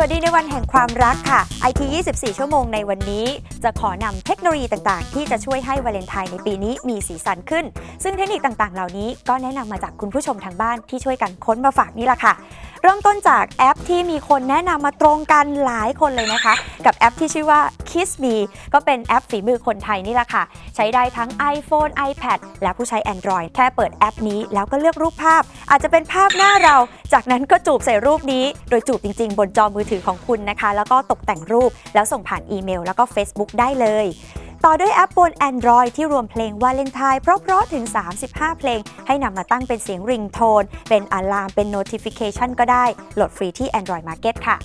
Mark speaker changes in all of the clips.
Speaker 1: วัสดีในวันแห่งความรักค่ะ IT 24 ชั่วโมงในวันนี้ จะขอนำเทคโนโลยีต่างๆ ที่จะช่วยให้วาเลนไทน์ในปีนี้มีสีสันขึ้น ซึ่งเทคนิคต่างๆ เหล่านี้ก็แนะนำมาจากคุณผู้ชมทางบ้านที่ช่วยกันค้นมาฝากนี่แหละค่ะเริ่มต้นจากแอปที่มีคนแนะนำมาตรงกันหลายคนเลยนะคะ กับแอปที่ชื่อว่า Kiss Me ก็เป็นแอปฝีมือคนไทยนี่แหละค่ะ ใช้ได้ทั้ง iPhone iPad และผู้ใช้ Android แค่เปิดแอปนี้แล้วก็เลือกรูปภาพ อาจจะเป็นภาพหน้าเรา จากนั้นก็จูบใส่รูปนี้ โดยจูบจริง ๆ บนจอมือถือของคุณนะคะ แล้วก็ตกแต่งรูป แล้วส่งผ่านอีเมล แล้วก็ Facebook ได้เลย ต่อด้วยแอปบน Android ที่รวมเพลงวาเลนไทน์เพราะๆถึง 35 เพลง ให้นำมาตั้งเป็นเสียงริงโทน เป็นอะลาม เป็น notification ก็ได้ โหลดฟรีที่ Android Market ค่ะ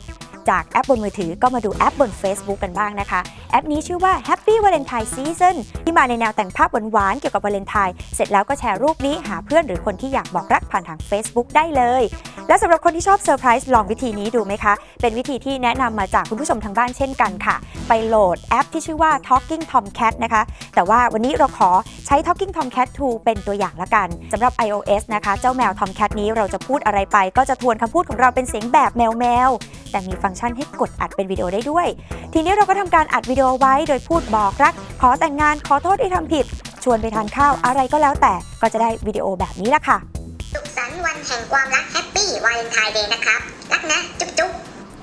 Speaker 1: จากแอปบนมือถือก็มาดูแอปบน Facebook กันบ้างนะคะ แอปนี้ชื่อว่า Happy Valentine Season ที่มาในแนวแต่งภาพหวานๆเกี่ยวกับวาเลนไทน์เสร็จแล้วก็แชร์รูปนี้หาเพื่อนหรือคนที่อยากบอกรักผ่านทาง Facebook ได้เลย และสำหรับคนที่ชอบเซอร์ไพรส์ลองวิธีนี้ดูไหมคะ เป็นวิธีที่แนะนำมาจากคุณผู้ชมทางบ้านเช่นกันค่ะ ไปโหลดแอปที่ชื่อว่า Talking Tomcat นะคะ แต่ว่าวันนี้เราขอใช้ Talking Tomcat 2 เป็นตัวอย่างละกันสำหรับ iOS นะคะ เจ้าแมว Tomcat นี้เราจะพูดอะไรไป ก็จะทวนคำพูดของเราเป็นเสียงแบบแมวแมวแต่มีฟังก์ชันให้กดอัดเป็นวิดีโอได้ด้วย ทีนี้เราก็ทำการอัดวิดีโอไว้โดยพูดบอกรัก ขอแต่งงานขอโทษที่ทำผิด ชวนไปทานข้าวอะไรก็แล้วแต่ก็จะได้วิดีโอแบบนี้ละค่ะ
Speaker 2: สุขสันต์วันแห่งความรัก แฮปปี้วาเลนไทน์เดย์นะครับ รักนะ จุ๊บจุ๊บ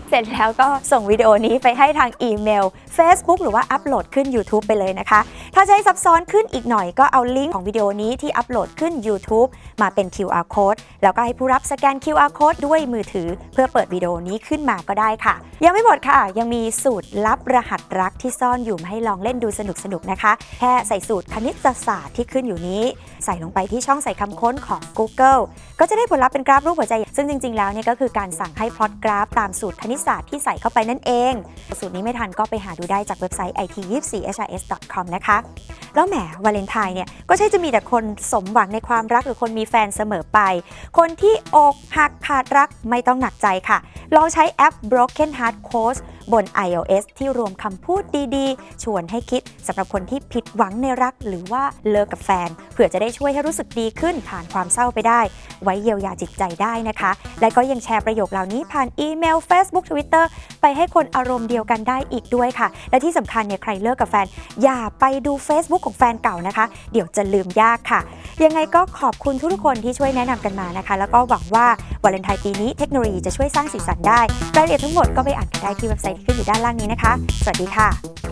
Speaker 1: เสร็จแล้วก็ส่งวิดีโอนี้ไปให้ทางอีเมล Facebook หรือว่าอัปโหลดขึ้น YouTube ไปเลยนะคะ ถ้าให้ซับซ้อนขึ้นอีกหน่อยก็เอาลิงก์ของวิดีโอนี้ที่อัปโหลดขึ้น YouTube มาเป็น QR code แล้วก็ให้ผู้รับสแกน QR code ด้วยมือถือ เพื่อเปิดวิดีโอนี้ขึ้นมาก็ได้ค่ะ ยังไม่หมดค่ะ ยังมีสูตรลับรหัสรักที่ซ่อนอยู่มาให้ลองเล่นดูสนุกๆนะคะ แค่ใส่สูตรคณิตศาสตร์ที่ขึ้นอยู่นี้ ใส่ลงไปที่ช่องใส่คำค้นของ Google ก็จะได้ผลลัพธ์เป็นกราฟรูปหัวใจ ซึ่งจริง ๆ แล้วเนี่ยก็คือการสั่งให้พลอตกราฟตามสูตรคณิตศาสตร์ที่ใส่เข้าไปนั่นเอง สูตรนี้ไม่ทันก็ไปหาดูได้จากเว็บไซต์ it24hrs.com นะคะ แล้วแหมวาเลนไทน์เนี่ย ก็ใช่จะมีแต่คนสมหวังในความรักหรือคนมีแฟนเสมอไป คนที่อกหักขาดรักไม่ต้องหนักใจค่ะ ลองใช้แอป Broken Heart Coach บน iOS ที่รวมคำพูดดีๆ ชวนให้คิดสำหรับคนที่ผิดหวังในรักหรือว่าเลิกกับแฟนเผื่อจะได้ช่วยให้รู้สึกดีขึ้นผ่านความเศร้าไปได้ ไว้เยียวยาจิตใจได้นะคะ และก็ยังแชร์ประโยคเหล่านี้ผ่านอีเมล Facebook Twitter ไปให้คนอารมณ์เดียวกันได้อีกด้วยค่ะและที่สำคัญเนี่ยใครเลิกกับแฟน อย่าไปดู Facebook ของแฟนเก่านะคะ เดี๋ยวจะลืมยากค่ะ ยังไงก็ขอบคุณทุกๆคนที่ช่วยแนะนำกันมานะคะ แล้วก็หวังว่าวาเลนไทน์ปีนี้เทคโนโลยีจะช่วยสร้างสีสันได้รายละเอียดทั้งหมดก็ไปอ่านกันได้ที่เว็บไซต์ที่ขึ้นอยู่ด้านล่างนี้นะคะ สวัสดีค่ะ